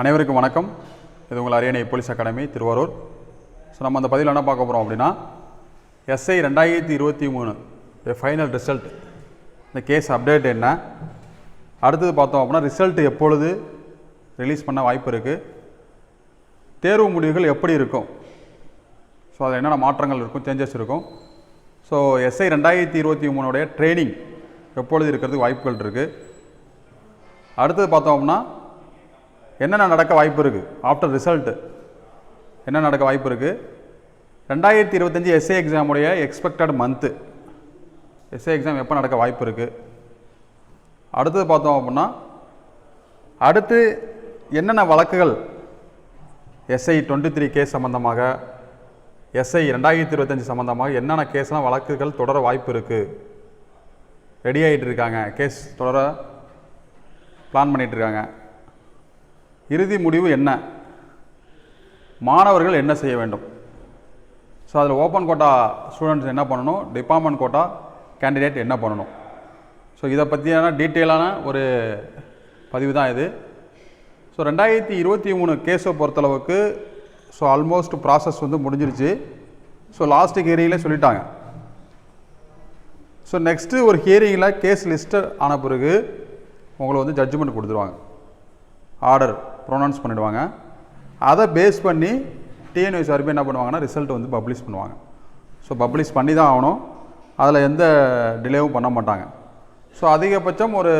அனைவருக்கும் வணக்கம். இது உங்கள் அரியணை போலீஸ் அகாடமி திருவாரூர். ஸோ நம்ம அந்த பதிவில் என்ன பார்க்க போகிறோம் அப்படின்னா எஸ்ஐ ரெண்டாயிரத்தி இருபத்தி மூணு ஃபைனல் ரிசல்ட் இந்த கேஸ் அப்டேட் என்ன? அடுத்தது பார்த்தோம் அப்படின்னா ரிசல்ட் எப்பொழுது ரிலீஸ் பண்ண வாய்ப்பு இருக்குது தேர்வு முடிவுகள் எப்படி இருக்கும்? ஸோ அதில் என்னென்ன மாற்றங்கள் இருக்கும் சேஞ்சஸ் இருக்கும்? ஸோ எஸ்ஐ ரெண்டாயிரத்தி இருபத்தி மூணுடைய ட்ரைனிங் எப்பொழுது இருக்கிறதுக்கு வாய்ப்புகள் இருக்குது அடுத்தது பார்த்தோம் அப்படின்னா என்னென்ன நடக்க வாய்ப்பு இருக்குது ஆஃப்டர் ரிசல்ட்டு என்ன நடக்க வாய்ப்பு இருக்குது ரெண்டாயிரத்தி இருபத்தஞ்சி S A எக்ஸாமுடைய expected month S A exam எப்போ நடக்க வாய்ப்பு இருக்குது அடுத்தது பார்த்தோம் அப்படின்னா அடுத்து என்னென்ன வழக்குகள் எஸ்ஐ டுவெண்ட்டி த்ரீ கேஸ் சம்மந்தமாக எஸ்ஐ ரெண்டாயிரத்தி இருபத்தஞ்சி சம்மந்தமாக என்னென்ன கேஸ்லாம் வழக்குகள் தொடர வாய்ப்பு இருக்குது ரெடி ஆகிட்டு இருக்காங்க. கேஸ் தொடர பிளான் பண்ணிகிட்ருக்காங்க இறுதி முடிவு என்ன? மாணவர்கள் என்ன செய்ய வேண்டும்? ஸோ அதில் ஓப்பன் கோட்டா ஸ்டூடெண்ட்ஸ் என்ன பண்ணணும்? டிபார்ட்மெண்ட் கோட்டா கேண்டிடேட் என்ன பண்ணணும்? ஸோ இதை பற்றியான டீட்டெயிலான ஒரு பதிவு தான் இது. ஸோ ரெண்டாயிரத்தி இருபத்தி மூணு கேஸை பொறுத்தளவுக்கு ஸோ ஆல்மோஸ்ட் ப்ராசஸ் வந்து முடிஞ்சிருச்சு. ஸோ லாஸ்ட்டு ஹியரிங்கில் சொல்லிட்டாங்க. ஸோ நெக்ஸ்ட்டு ஒரு ஹியரிங்கில் கேஸ் லிஸ்ட்டு ஆன பிறகு உங்களை வந்து ஜட்ஜ்மெண்ட் கொடுத்துருவாங்க. ஆர்டர் ப்ரொனவுன்ஸ் பண்ணிடுவாங்க. அதை பேஸ் பண்ணி டிஎன்யூஎஸ் வரைக்கும் என்ன பண்ணுவாங்கன்னா ரிசல்ட் வந்து பப்ளிஷ் பண்ணுவாங்க. ஸோ பப்ளிஷ் பண்ணி தான் ஆகணும். அதில் எந்த டிலேவும் பண்ண மாட்டாங்க. ஸோ அதிகபட்சம் ஒரு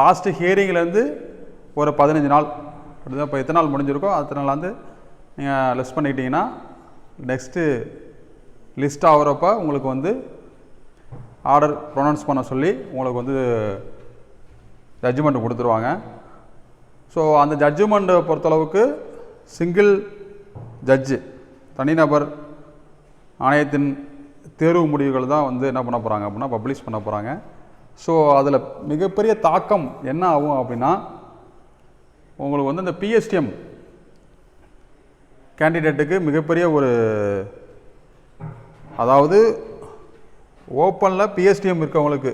லாஸ்ட்டு ஹியரிங்லேருந்து ஒரு பதினஞ்சு நாள். அப்படிதான் இப்போ எத்தனை நாள் முடிஞ்சிருக்கோ அத்தனை நாள் வந்து நீங்கள் லிஸ்ட் பண்ணிக்கிட்டீங்கன்னா நெக்ஸ்ட்டு லிஸ்ட் ஆகிறப்ப உங்களுக்கு வந்து ஆர்டர் ப்ரொனவுன்ஸ் பண்ண சொல்லி உங்களுக்கு வந்து ஜட்ஜ்மெண்ட் கொடுத்துருவாங்க. ஸோ அந்த ஜட்ஜ்மெண்ட்டை பொறுத்தளவுக்கு சிங்கிள் ஜட்ஜு தனிநபர் ஆணையத்தின் தேர்வு முடிவுகள் தான் வந்து என்ன பண்ண போகிறாங்க அப்படின்னா பப்ளிஷ் பண்ண போகிறாங்க ஸோ அதில் மிகப்பெரிய தாக்கம் என்ன ஆகும் அப்படின்னா உங்களுக்கு வந்து இந்த பிஎஸ்டிஎம் கேண்டிடேட்டுக்கு மிகப்பெரிய ஒரு அதாவது ஓப்பனில் பிஎஸ்டிஎம் இருக்கவங்களுக்கு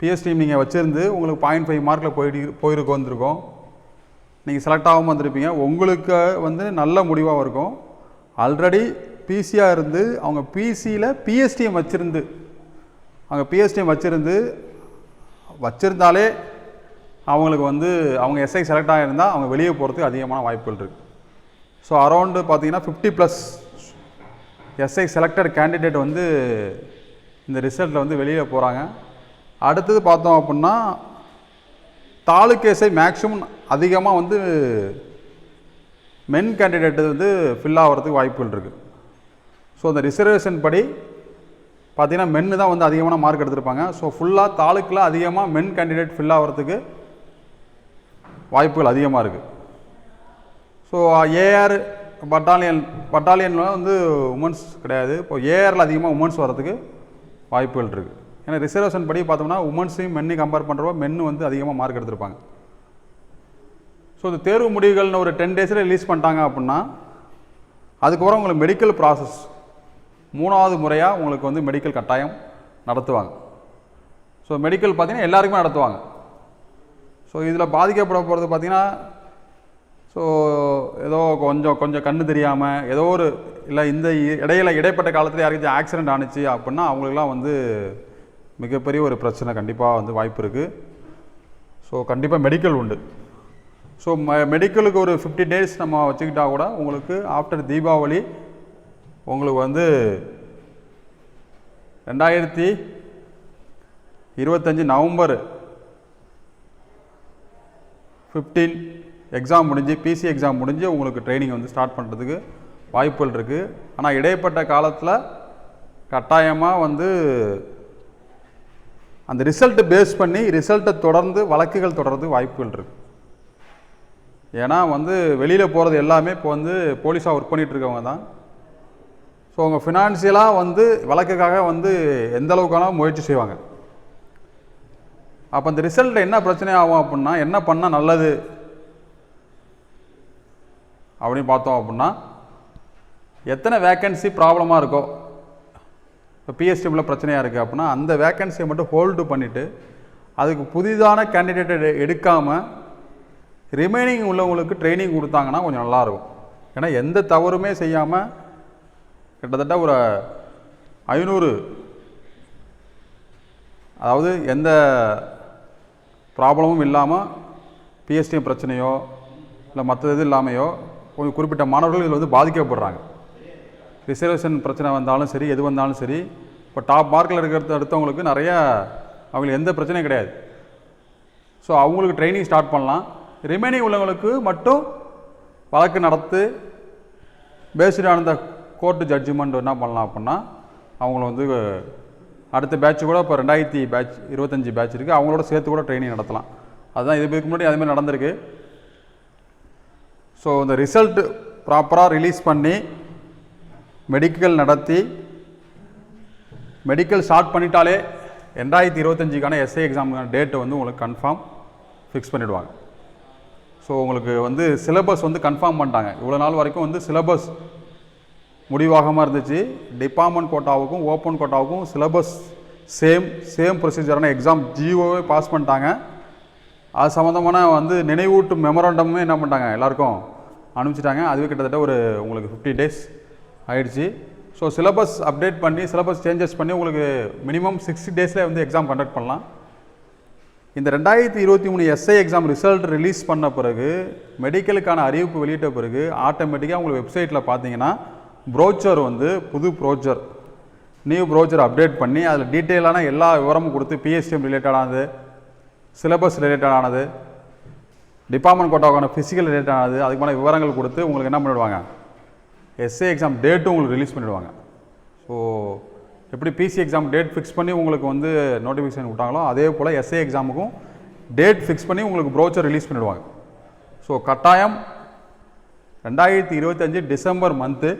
பிஎஸ்டிஎம் நீங்கள் வச்சுருந்து உங்களுக்கு பாயிண்ட் ஃபைவ் மார்க்கில் போயிட்டு போயிருக்கு வந்திருக்கோம். நீங்கள் செலக்ட் ஆகாமல் வந்திருப்பீங்க. உங்களுக்கு வந்து நல்ல முடிவாக இருக்கும். ஆல்ரெடி பிசியாக இருந்து அவங்க பிசியில் பிஎஸ்டிஎம் வச்சுருந்து அவங்க பிஎஸ்டிஎம் வச்சுருந்து வச்சுருந்தாலே அவங்களுக்கு வந்து அவங்க எஸ்ஐ செலக்ட் ஆகியிருந்தால் அவங்க வெளியே போகிறதுக்கு அதிகமான வாய்ப்புகள் இருக்குது ஸோ அரௌண்டு பார்த்தீங்கன்னா fifty plus SI selected candidate வந்து இந்த ரிசல்ட்டில் வந்து வெளியில் போகிறாங்க அடுத்தது பார்த்தோம் அப்படின்னா தாலுக்கேஸை மேக்ஸிமம் அதிகமாக வந்து மென் கேண்டிடேட் வந்து ஃபில் ஆகிறதுக்கு வாய்ப்புகள் இருக்குது ஸோ அந்த ரிசர்வேஷன் படி பார்த்திங்கன்னா மென்னு தான் வந்து அதிகமான மார்க் எடுத்திருப்பாங்க. ஸோ ஃபுல்லாக தாலுக்கில் அதிகமாக மென் கேண்டிடேட் ஃபில் ஆகிறதுக்கு வாய்ப்புகள் அதிகமாக இருக்குது ஸோ ஏஆர் பட்டாலியன் பட்டாலியனில் வந்து உமன்ஸ் கிடையாது. இப்போ ஏஆரில் அதிகமாக உமன்ஸ் வரதுக்கு வாய்ப்புகள் இருக்குது ஏன்னா ரிசர்வேஷன் படி பார்த்தோம்னா உமன்ஸையும் மென்னையும் கம்பேர் பண்ணுறப்போ மென்னு வந்து அதிகமாக மார்க் எடுத்திருப்பாங்க. ஸோ இந்த தேர்வு முடிவுகள்னு ஒரு டென் டேஸில் ரிலீஸ் பண்ணிட்டாங்க அப்படின்னா அதுக்கப்புறம் உங்களுக்கு மெடிக்கல் ப்ராசஸ் மூணாவது முறையாக உங்களுக்கு வந்து மெடிக்கல் கட்டாயம் நடத்துவாங்க. ஸோ மெடிக்கல் பார்த்தீங்கன்னா எல்லாருக்குமே நடத்துவாங்க. ஸோ இதில் பாதிக்கப்பட போகிறது பார்த்திங்கன்னா ஸோ ஏதோ கொஞ்சம் கொஞ்சம் கண்ணு தெரியாமல் ஏதோ ஒரு இல்லை இந்த இடையில இடைப்பட்ட காலத்தில் யாருக்காச்சும் ஆக்சிடென்ட் ஆணுச்சு அப்படின்னா அவங்களுக்குலாம் வந்து மிகப்பெரிய ஒரு பிரச்சனை கண்டிப்பாக வந்து வாய்ப்பு இருக்குது ஸோ கண்டிப்பாக மெடிக்கல் உண்டு. ஸோ ம மெடிக்கலுக்கு ஒரு ஃபிஃப்டி டேஸ் நம்ம வச்சுக்கிட்டா கூட உங்களுக்கு ஆஃப்டர் தீபாவளி உங்களுக்கு வந்து ரெண்டாயிரத்தி இருபத்தஞ்சி நவம்பர் ஃபிஃப்டீன் எக்ஸாம் முடிஞ்சு பிசி எக்ஸாம் முடிஞ்சு உங்களுக்கு ட்ரைனிங் வந்து ஸ்டார்ட் பண்ணுறதுக்கு வாய்ப்புகள் இருக்குது ஆனால் இடைப்பட்ட காலத்தில் கட்டாயமாக வந்து அந்த ரிசல்ட்டை பேஸ் பண்ணி ரிசல்ட்டை தொடர்ந்து வழக்குகள் தொடர்றது வாய்ப்புகள் இருக்குது ஏன்னா வந்து வெளியில் போகிறது எல்லாமே இப்போ வந்து போலீஸாக ஒர்க் பண்ணிகிட்ருக்கவங்க தான். ஸோ அவங்க ஃபினான்ஷியலாக வந்து வழக்குக்காக வந்து எந்த அளவுக்கான முயற்சி செய்வாங்க. அப்போ அந்த ரிசல்ட்டில் என்ன பிரச்சனை ஆகும் அப்படின்னா என்ன பண்ணால் நல்லது? அப்படின்னு பார்த்தோம் அப்படின்னா எத்தனை வேக்கன்சி ப்ராப்ளமாக இருக்கோ இப்போ பிஎஸ்டிஎம்மில் பிரச்சனையாக இருக்குது அப்படின்னா அந்த வேக்கன்சியை மட்டும் ஹோல்டு பண்ணிவிட்டு அதுக்கு புதிதான கேண்டிடேட்டை எடுக்காமல் ரிமைனிங் உள்ளவங்களுக்கு ட்ரைனிங் கொடுத்தாங்கன்னா கொஞ்சம் நல்லாயிருக்கும் ஏன்னா எந்த தவறுமே செய்யாமல் கிட்டத்தட்ட ஒரு ஐநூறு அதாவது எந்த ப்ராப்ளமும் இல்லாமல் பிஎஸ்டிஎம் பிரச்சனையோ இல்லை மற்ற இது இல்லாமையோ கொஞ்சம் குறிப்பிட்ட மாணவர்கள் இதில் வந்து பாதிக்கப்படுறாங்க. ரிசர்வேஷன் பிரச்சனை வந்தாலும் சரி எது வந்தாலும் சரி இப்போ டாப் மார்க்கில் இருக்கிறத அடுத்தவங்களுக்கு நிறையா அவங்களுக்கு எந்த பிரச்சனையும் கிடையாது. ஸோ அவங்களுக்கு ட்ரைனிங் ஸ்டார்ட் பண்ணலாம். ரிமைனிங் உள்ளவங்களுக்கு மட்டும் வழக்கு நடத்து பேஸ்டு ஆன் கோர்ட்டு ஜட்ஜ்மெண்ட் என்ன பண்ணலாம் அப்படின்னா அவங்கள வந்து அடுத்த பேட்ச் கூட இப்போ ரெண்டாயிரத்தி பேட்ச் இருபத்தஞ்சி பேட்ச் இருக்குது அவங்களோட சேர்த்து கூட ட்ரைனிங் நடத்தலாம். அதுதான் இதுக்கு முன்னாடி அதுமாதிரி நடந்திருக்கு. ஸோ இந்த ரிசல்ட் ப்ராப்பராக ரிலீஸ் பண்ணி மெடிக்கல் நடத்தி மெடிக்கல் ஸ்டார்ட் பண்ணிட்டாலே ரெண்டாயிரத்தி இருபத்தஞ்சிக்கான எஸ்ஐ எக்ஸாமுக்கான டேட்டை வந்து உங்களுக்கு கன்ஃபார்ம் ஃபிக்ஸ் பண்ணிவிடுவாங்க ஸோ உங்களுக்கு வந்து சிலபஸ் வந்து கன்ஃபார்ம் பண்ணிட்டாங்க. இவ்வளோ நாள் வரைக்கும் வந்து சிலபஸ் முடிவாகாமல் இருந்துச்சு. டிபார்ட்மெண்ட் கோட்டாவுக்கும் ஓப்பன் கோட்டாவுக்கும் சிலபஸ் சேம் சேம் ப்ரொசீஜரான எக்ஸாம் ஜிஓவே பாஸ் பண்ணிட்டாங்க. அது சம்மந்தமான வந்து நினைவூட்டும் மெமரண்டமுமே என்ன பண்ணிட்டாங்க? எல்லாருக்கும் அனுப்பிச்சிட்டாங்க. அதுவே கிட்டத்தட்ட ஒரு உங்களுக்கு ஃபிஃப்டி டேஸ் ஆயிடுச்சு. ஸோ சிலபஸ் அப்டேட் பண்ணி சிலபஸ் சேஞ்சஸ் பண்ணி உங்களுக்கு மினிமம் சிக்ஸ்டி டேஸில் வந்து எக்ஸாம் கண்டக்ட் பண்ணலாம். இந்த ரெண்டாயிரத்தி இருபத்தி மூணு எஸ்ஐ எக்ஸாம் ரிசல்ட் ரிலீஸ் பண்ண பிறகு மெடிக்கலுக்கான அறிவிப்பு வெளியிட்ட பிறகு ஆட்டோமேட்டிக்காக உங்களுக்கு வெப்சைட்டில் பார்த்தீங்கன்னா ப்ரோச்சர் வந்து புது ப்ரோச்சர் நியூ ப்ரோச்சர் அப்டேட் பண்ணி அதில் டீட்டெயிலான எல்லா விவரமும் கொடுத்து பிஎஸ்டிஎம் ரிலேட்டடானது சிலபஸ் ரிலேட்டடானது டிபார்ட்மெண்ட் கோட்டாவுக்கான ஃபிசிக்கல் ரிலேட்டடானது அதுக்கான விவரங்கள் கொடுத்து உங்களுக்கு என்ன பண்ணிவிடுவாங்க எஸ்ஏ எக்ஸாம் டேட்டும் உங்களுக்கு ரிலீஸ் பண்ணிடுவாங்க. ஸோ எப்படி பிசி எக்ஸாம் டேட் ஃபிக்ஸ் பண்ணி உங்களுக்கு வந்து நோட்டிஃபிகேஷன் விட்டாங்களோ அதே போல் எஸ்ஏ எக்ஸாமுக்கும் டேட் ஃபிக்ஸ் பண்ணி உங்களுக்கு ப்ரோச்சர் ரிலீஸ் பண்ணிடுவாங்க. ஸோ கட்டாயம் ரெண்டாயிரத்தி இருபத்தஞ்சு டிசம்பர் மந்த்து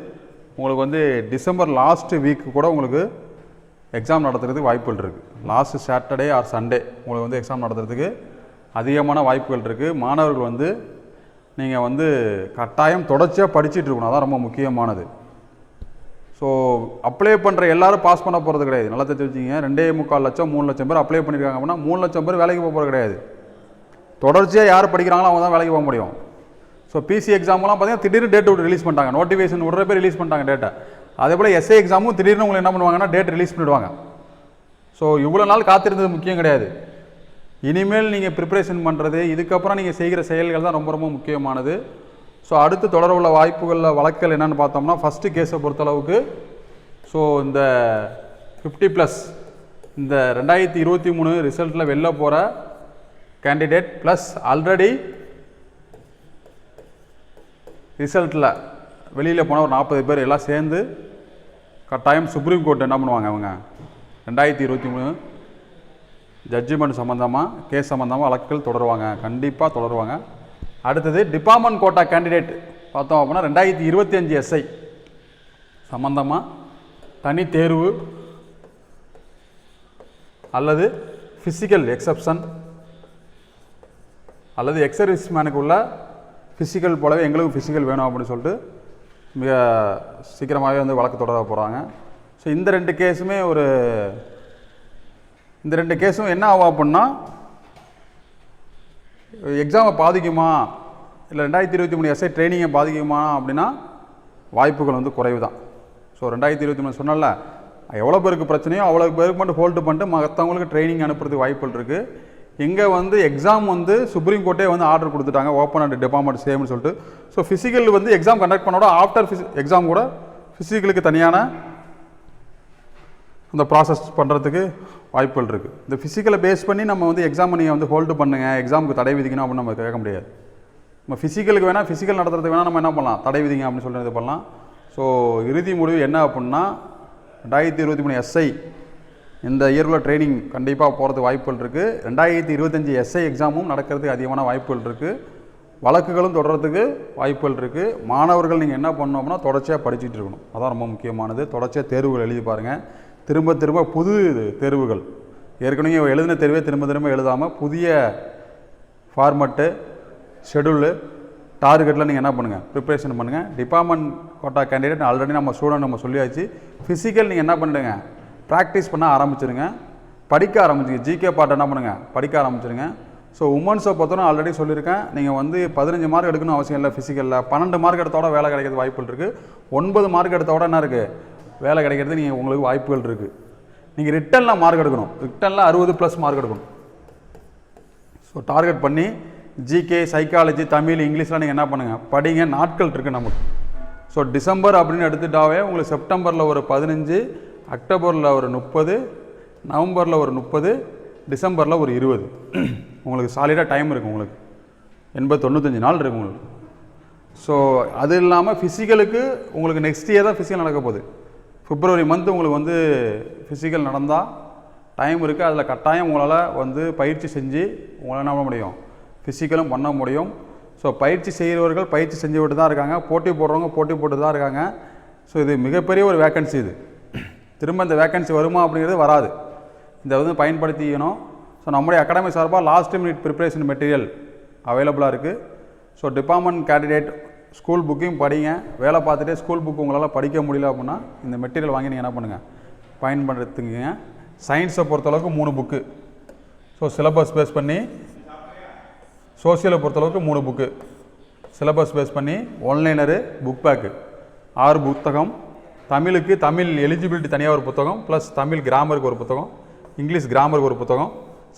உங்களுக்கு வந்து டிசம்பர் லாஸ்ட்டு வீக்கு கூட உங்களுக்கு எக்ஸாம் நடத்துறதுக்கு வாய்ப்புகள் இருக்குது லாஸ்ட் சாட்டர்டே ஆர் சண்டே உங்களுக்கு வந்து எக்ஸாம் நடத்துறதுக்கு அதிகமான வாய்ப்புகள் இருக்குது மாணவர்கள் வந்து நீங்கள் வந்து கட்டாயம் தொடர்ச்சியாக படிச்சுட்டு இருக்கணும். அதான் ரொம்ப முக்கியமானது. ஸோ அப்ளை பண்ணுற எல்லாரும் பாஸ் பண்ண போகிறது கிடையாது. நல்லா தெரிஞ்சு வச்சுங்க ரெண்டே முக்கால் லட்சம் மூணு லட்சம் பேர் அப்ளை பண்ணியிருக்காங்க அப்படின்னா மூணு லட்சம் பேர் வேலைக்கு போக போகிறது கிடையாது. தொடர்ச்சியாக யார் படிக்கிறாங்களோ அவங்க தான் வேலைக்கு போக முடியும். ஸோ பிசி எக்ஸாம்லாம் பார்த்தீங்கன்னா திடீர்னு டேட் விட்டு ரிலீஸ் பண்ணிட்டாங்க. நோட்டிஃபிகேஷன் விடுற பேர் ரிலீஸ் பண்ணிட்டாங்க டேட்டை அதே போல் எஸ்ஏ எக்ஸாமும் திடீர்னு உங்களுக்கு என்ன பண்ணுவாங்கன்னா டேட் ரிலீஸ் பண்ணிடுவாங்க. ஸோ இவ்வளோ நாள் காத்திருந்தது முக்கியம் கிடையாது. இனிமேல் நீங்கள் ப்ரிப்பரேஷன் பண்ணுறது இதுக்கப்புறம் நீங்கள் செய்கிற செயல்கள் தான் ரொம்ப ரொம்ப முக்கியமானது. ஸோ அடுத்து தொடர உள்ள வாய்ப்புகளில் வழக்குகள் என்னென்னு பார்த்தோம்னா ஃபஸ்ட்டு கேஸை பொறுத்தளவுக்கு ஸோ இந்த ஃபிஃப்டி ப்ளஸ் இந்த ரெண்டாயிரத்தி இருபத்தி மூணு ரிசல்ட்டில் வெளில போகிற கேண்டிடேட் ப்ளஸ் ஆல்ரெடி ரிசல்ட்டில் வெளியில் போன ஒரு நாற்பது பேர் எல்லாம் சேர்ந்து கட்டாயம் சுப்ரீம் கோர்ட் என்ன பண்ணுவாங்க அவங்க? ரெண்டாயிரத்தி இருபத்தி மூணு ஜட்ஜ்மெண்ட் சம்மந்தமாக கேஸ் சம்மந்தமாக வழக்குகள் தொடருவாங்க. கண்டிப்பாக தொடருவாங்க. அடுத்தது டிபார்ட்மெண்ட் கோட்டா கேண்டிடேட் பார்த்தோம் அப்படின்னா ரெண்டாயிரத்தி இருபத்தி அஞ்சு எஸ்ஐ சம்மந்தமாக தனி தேர்வு அல்லது ஃபிசிக்கல் எக்ஸப்ஷன் அல்லது எக்ஸர்வீஸ் மேனுக்கு உள்ள ஃபிசிக்கல் போலவே எங்களுக்கும் ஃபிசிக்கல் வேணும் அப்படின்னு சொல்லிட்டு மிக சீக்கிரமாகவே வந்து வழக்கு தொடர போகிறாங்க ஸோ இந்த ரெண்டு கேஸுமே ஒரு இந்த ரெண்டு கேஸும் என்ன ஆகும் அப்படின்னா எக்ஸாமை பாதிக்குமா? இல்லை ரெண்டாயிரத்தி இருபத்தி மூணு எஸ்ஐ ட்ரைனிங்கை பாதிக்குமா அப்படின்னா வாய்ப்புகள் வந்து குறைவு தான் ஸோ ரெண்டாயிரத்தி இருபத்தி மூணு சொன்னல எவ்வளோ பேருக்கு பிரச்சனையோ அவ்வளோ பேருக்கு மட்டும் ஹோல்டு பண்ணிட்டு மற்றவங்களுக்கு ட்ரைனிங் அனுப்புறதுக்கு வாய்ப்புகள் இருக்குது இங்கே வந்து எக்ஸாம் வந்து சுப்ரீம் கோர்ட்டே வந்து ஆர்டர் கொடுத்துட்டாங்க ஓப்பன் அண்ட் டிபார்ட்மெண்ட் சேம்னு சொல்லிட்டு. ஸோ ஃபிசிக்கல் வந்து எக்ஸாம் கண்டக்ட் பண்ணோட ஆஃப்டர் ஃபிசி எக்ஸாம் கூட ஃபிசிக்கலுக்கு தனியான அந்த ப்ராசஸ் பண்ணுறதுக்கு வாய்ப்புகள் இருக்குது இந்த ஃபிசிக்கலை பேஸ் பண்ணி நம்ம வந்து எக்ஸாமை நீங்கள் வந்து ஹோல்டு பண்ணுங்கள் எக்ஸாமுக்கு தடை விதிக்கணும் அப்படின்னு நம்ம கேட்க முடியாது. நம்ம ஃபிசிக்கலுக்கு வேணால் ஃபிசிக்கல் நடத்துறதுக்கு வேணால் நம்ம என்ன பண்ணலாம்? தடை விதிங்க அப்படின்னு சொல்லி இது பண்ணலாம். ஸோ இறுதி முடிவு என்ன அப்படின்னா ரெண்டாயிரத்தி இருபத்தி மூணு எஸ்ஐ இந்த இயரில் ட்ரைனிங் கண்டிப்பாக போகிறதுக்கு வாய்ப்புகள் இருக்குது ரெண்டாயிரத்தி இருபத்தஞ்சி எஸ்ஐ எக்ஸாமும் நடக்கிறதுக்கு அதிகமான வாய்ப்புகள் இருக்குது வழக்குகளும் தொடர்றதுக்கு வாய்ப்புகள் இருக்குது மாணவர்கள் நீங்கள் என்ன பண்ணோம்னா தொடர்ச்சியாக படிச்சுட்டு இருக்கணும். அதான் ரொம்ப முக்கியமானது. தொடர்ச்சியாக தேர்வுகள் எழுதி பாருங்கள் திரும்ப திரும்ப புது தேர்வுகள். ஏற்கனவே எழுதின தேர்வே திரும்ப திரும்ப எழுதாமல் புதிய ஃபார்மட்டு ஷெடியூலு டார்கெட்டில் நீங்கள் என்ன பண்ணுங்கள் ப்ரிப்பரேஷன் பண்ணுங்கள் டிபார்ட்மெண்ட் கோட்டா கேண்டிடேட் ஆல்ரெடி நம்ம ஸ்டூடெண்ட் நம்ம சொல்லியாச்சு. ஃபிசிக்கல் நீங்கள் என்ன பண்ணிடுங்க? ப்ராக்டிஸ் பண்ண ஆரம்பிச்சிருங்க. படிக்க ஆரம்பிச்சிங்க ஜிகே பாட்டை என்ன பண்ணுங்கள் படிக்க ஆரம்பிச்சிருங்க. ஸோ உமன்ஸை பொறுத்தவரை ஆல்ரெடி சொல்லியிருக்கேன். நீங்கள் வந்து பதினஞ்சு மார்க் எடுக்கணும் அவசியம் இல்லை ஃபிசிக்கலில் பன்னெண்டு மார்க் எடுத்தோட வேலை கிடைக்கிறது வாய்ப்புகள் இருக்குது ஒன்பது மார்க் எடுத்தோட என்ன இருக்குது வேலை கிடைக்கிறது நீங்கள் உங்களுக்கு வாய்ப்புகள் இருக்குது நீங்கள் ரிட்டனில் மார்க் எடுக்கணும். ரிட்டனில் அறுபது ப்ளஸ் மார்க் எடுக்கணும். ஸோ டார்கெட் பண்ணி ஜிகே சைக்காலஜி தமிழ் இங்கிலீஷ்லாம் நீங்கள் என்ன பண்ணுங்கள் படிங்க நாட்கள் இருக்குது நமக்கு. ஸோ டிசம்பர் அப்படின்னு எடுத்துட்டாவே உங்களுக்கு செப்டம்பரில் ஒரு பதினஞ்சு அக்டோபரில் ஒரு முப்பது நவம்பரில் ஒரு முப்பது டிசம்பரில் ஒரு இருபது. உங்களுக்கு சாலிடாக டைம் இருக்குது உங்களுக்கு. எண்பது தொண்ணூத்தஞ்சு நாள் இருக்குது உங்களுக்கு. ஸோ அது இல்லாமல் ஃபிசிக்கலுக்கு உங்களுக்கு நெக்ஸ்ட் இயர் தான் ஃபிசிக்கல் நடக்க போகுது. பிப்ரவரி மந்த் உங்களுக்கு வந்து ஃபிசிக்கல் நடந்தால் டைம் இருக்குது அதில் கட்டாயம் உங்களால் வந்து பயிற்சி செஞ்சு உங்களால் என்ன பண்ண முடியும்? ஃபிசிக்கலும் பண்ண முடியும். ஸோ பயிற்சி செய்கிறவர்கள் பயிற்சி செஞ்சுக்கிட்டு தான் இருக்காங்க. போட்டி போடுறவங்க போட்டி போட்டு தான் இருக்காங்க. ஸோ இது மிகப்பெரிய ஒரு வேக்கன்சி இது. திரும்ப இந்த வேக்கன்சி வருமா அப்படிங்கிறது வராது. இதை வந்து பயன்படுத்திக்கணும் ஸோ நம்முடைய அகாடமி சார்பாக லாஸ்ட் மினிட் ப்ரிப்பரேஷன் மெட்டீரியல் அவைலபிளாக இருக்குது ஸோ டிபார்ட்மெண்ட் கேண்டிடேட் ஸ்கூல் புக்கையும் படிங்க. வேலை பார்த்துட்டே ஸ்கூல் புக் உங்களால் படிக்க முடியல அப்படின்னா இந்த மெட்டீரியல் வாங்கி நீங்கள் என்ன பண்ணுங்கள் பயன்படுத்துங்க சயின்ஸை பொறுத்தளவுக்கு மூணு புக்கு ஸோ சிலபஸ் பேஸ் பண்ணி சோசியலை பொறுத்தளவுக்கு மூணு புக்கு சிலபஸ் பேஸ் பண்ணி ஒன்லைனரு புக் பேக்கு ஆறு புத்தகம். தமிழுக்கு தமிழ் எலிஜிபிலிட்டி தனியாக ஒரு புத்தகம் ப்ளஸ் தமிழ் கிராமருக்கு ஒரு புத்தகம் இங்கிலீஷ் கிராமருக்கு ஒரு புத்தகம்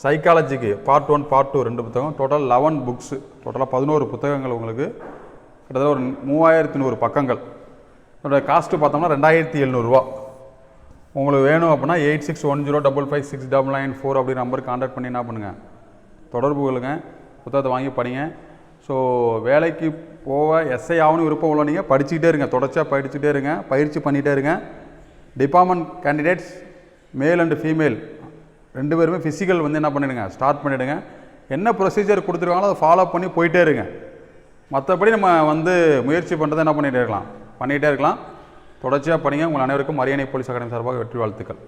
சைக்காலஜிக்கு பார்ட் ஒன் பார்ட் டூ ரெண்டு புத்தகம் டோட்டல் லெவன் புக்ஸு டோட்டலாக பதினோரு புத்தகங்கள் உங்களுக்கு. கிட்டத்தட்ட ஒரு மூவாயிரத்தி நூறு பக்கங்கள். இதோட காஸ்ட்டு பார்த்தோம்னா ரெண்டாயிரத்தி எழுநூறுவா. உங்களுக்கு வேணும் அப்படின்னா eight six one zero double five six double nine four அப்படி நம்பருக்கு கான்டாக்ட் பண்ணி என்ன பண்ணுங்கள் தொடர்பு கொள்ளுங்க. புத்தகத்தை வாங்கி படிங்க. ஸோ வேலைக்கு போக எஸ்ஐ ஆகணும் விருப்பம் உள்ள நீங்கள் படிச்சுக்கிட்டே இருங்க. தொடர்ச்சியாக படிச்சுட்டே இருங்க. பயிற்சி பண்ணிகிட்டே இருங்க. Department candidates male and female ரெண்டு பேருமே ஃபிசிக்கல் வந்து என்ன பண்ணிவிடுங்க ஸ்டார்ட் பண்ணிவிடுங்க என்ன ப்ரொசீஜர் கொடுத்துருக்காங்களோ அதை ஃபாலோ பண்ணி போயிட்டே இருங்க. மற்றபடி நம்ம வந்து முயற்சி பண்ணுறதை என்ன பண்ணிகிட்டே இருக்கலாம்? பண்ணிகிட்டே இருக்கலாம். தொடர்ச்சியாக படிங்க உங்கள் அனைவருக்கும் அரியணை போலீஸ் அகாடமி சார்பாக வெற்றி வாழ்த்துக்கள்.